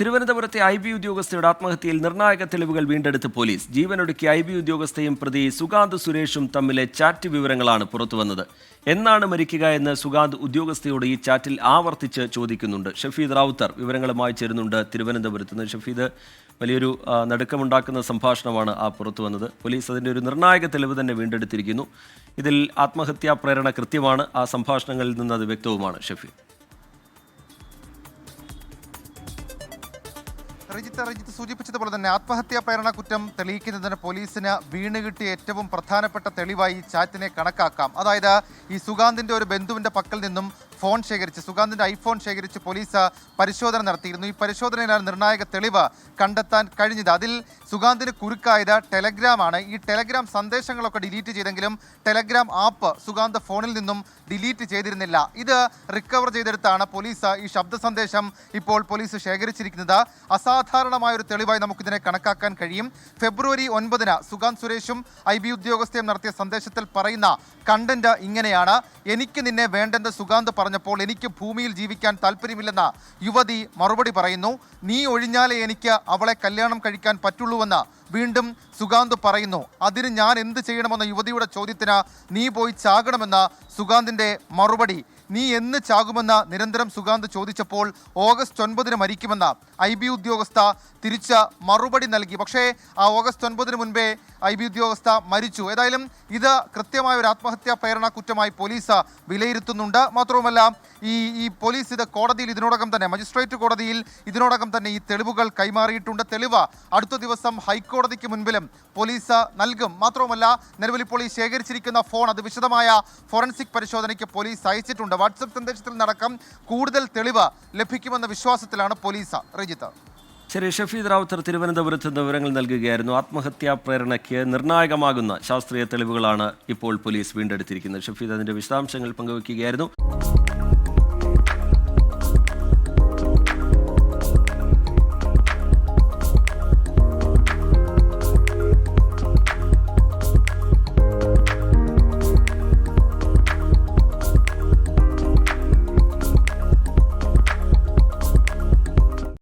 തിരുവനന്തപുരത്തെ I B ഉദ്യോഗസ്ഥയുടെ ആത്മഹത്യയിൽ നിർണായക തെളിവുകൾ വീണ്ടെടുത്ത് പോലീസ്. ജീവനൊടുക്കിയ ഐ ബി ഉദ്യോഗസ്ഥയും പ്രതി സുഗാന്ത് സുരേഷും തമ്മിലെ ചാറ്റ് വിവരങ്ങളാണ് പുറത്തുവന്നത്. എന്നാണ് മരിക്കുക എന്ന് സുഗാന്ത് ഉദ്യോഗസ്ഥയോട് ഈ ചാറ്റിൽ ആവർത്തിച്ച് ചോദിക്കുന്നുണ്ട്. ഷഫീദ് റാവുത്തർ വിവരങ്ങളുമായി ചേരുന്നുണ്ട് തിരുവനന്തപുരത്ത് നിന്ന്. ഷഫീദ് വലിയൊരു നടുക്കമുണ്ടാക്കുന്ന സംഭാഷണമാണ് ആ പുറത്തു വന്നത് പോലീസ് അതിന്റെ ഒരു നിർണായക തെളിവ് തന്നെ വീണ്ടെടുത്തിരിക്കുന്നു. ഇതിൽ ആത്മഹത്യാ പ്രേരണ കൃത്യമാണ്. ആ സംഭാഷണങ്ങളിൽ നിന്ന് അത് വ്യക്തവുമാണ്. ഷഫീദ്. റിജിത്ത് റിജിത്ത് സൂചിപ്പിച്ചതുപോലെ തന്നെ ആത്മഹത്യാ പ്രേരണ കുറ്റം തെളിയിക്കുന്നതിന് പോലീസിന് വീണ് കിട്ടിയ ഏറ്റവും പ്രധാനപ്പെട്ട തെളിവായി ചാറ്റിനെ കണക്കാക്കാം. അതായത് ഈ സുഗാന്തിന്റെ ഒരു ബന്ധുവിന്റെ പക്കൽ നിന്നും ഫോൺ ശേഖരിച്ച് സുഗാന്തിന്റെ ഐഫോൺ ശേഖരിച്ച് പോലീസ് പരിശോധന നടത്തിയിരുന്നു. ഈ പരിശോധനയിലാണ് നിർണായക തെളിവ് കണ്ടെത്താൻ കഴിഞ്ഞത്. അതിൽ സുഗാന്തിന് കുരുക്കായത് ടെലഗ്രാം ആണ്. ഈ ടെലഗ്രാം സന്ദേശങ്ങളൊക്കെ ഡിലീറ്റ് ചെയ്തെങ്കിലും ടെലഗ്രാം ആപ്പ് സുഗാന്ത് ഫോണിൽ നിന്നും ഡിലീറ്റ് ചെയ്തിരുന്നില്ല. ഇത് റിക്കവർ ചെയ്തെടുത്താണ് പോലീസ് ഈ ശബ്ദ സന്ദേശം ഇപ്പോൾ പോലീസ് ശേഖരിച്ചിരിക്കുന്നത്. അസാധാരണമായ ഒരു തെളിവായി നമുക്കിതിനെ കണക്കാക്കാൻ കഴിയും. ഫെബ്രുവരി ഒൻപതിന് സുഗാന്ത് സുരേഷും ഐ ബി ഉദ്യോഗസ്ഥയും നടത്തിയ സന്ദേശത്തിൽ പറയുന്ന കണ്ടന്റ് ഇങ്ങനെയാണ്. എനിക്ക് നിന്നെ വേണ്ടെന്ന് സുഗാന്ത് പറഞ്ഞപ്പോൾ എനിക്ക് ഭൂമിയിൽ ജീവിക്കാൻ താല്പര്യമില്ലെന്ന യുവതി മറുപടി പറയുന്നു നീ ഒഴിഞ്ഞാലേ എനിക്ക് അവളെ കല്യാണം കഴിക്കാൻ പറ്റുള്ളൂവെന്ന് വീണ്ടും സുഗാന്ത് പറയുന്നു അതിന് ഞാൻ എന്ത് ചെയ്യണമെന്ന യുവതിയുടെ ചോദ്യത്തിന് നീ പോയി ചാകണമെന്ന സുഗാന്തിന്റെ മറുപടി. നീ എന്ന് ചാകുമെന്ന് നിരന്തരം സുഗാന്ത് ചോദിച്ചപ്പോൾ ഓഗസ്റ്റ് ഒൻപതിന് മരിക്കുമെന്ന ഐ ബി ഉദ്യോഗസ്ഥ തിരിച്ച മറുപടി നൽകി. പക്ഷേ ആ ഓഗസ്റ്റ് ഒൻപതിന് മുൻപേ ഐ ബി ഉദ്യോഗസ്ഥ മരിച്ചു. ഏതായാലും ഇത് കൃത്യമായ ഒരു ആത്മഹത്യാ പ്രേരണ കുറ്റമായി പോലീസ് വിലയിരുത്തുന്നുണ്ട്. മാത്രവുമല്ല ഈ ഈ പോലീസ് ഇത് കോടതിയിൽ ഇതിനോടകം തന്നെ മജിസ്ട്രേറ്റ് കോടതിയിൽ ഇതിനോടകം തന്നെ ഈ തെളിവുകൾ കൈമാറിയിട്ടുണ്ട്. തെളിവ് അടുത്ത ദിവസം ഹൈക്കോടതിക്ക് മുൻപിലും പോലീസ് നൽകും. മാത്രവുമല്ല നിലവിൽ ഇപ്പോൾ ഈ ശേഖരിച്ചിരിക്കുന്ന ഫോൺ അത് വിശദമായ ഫോറൻസിക് പരിശോധനയ്ക്ക് പോലീസ് അയച്ചിട്ടുണ്ട്. വാട്സപ്പ് സന്ദേശത്തിൽ നടക്കം കൂടുതൽ തെളിവ് ലഭിക്കുമെന്ന വിശ്വാസത്തിലാണ് പോലീസ്. റിജിത്ത് ശരി ഷഫീദ് റാവുത്തർ തിരുവനന്തപുരത്ത് വിവരങ്ങൾ നൽകുകയായിരുന്നു. ആത്മഹത്യാ പ്രേരണയ്ക്ക് നിർണായകമാകുന്ന ശാസ്ത്രീയ തെളിവുകളാണ് ഇപ്പോൾ പോലീസ് വീണ്ടെടുത്തിരിക്കുന്നത്. ഷഫീദ് അതിന്റെ വിശദാംശങ്ങൾ പങ്കുവയ്ക്കുകയായിരുന്നു.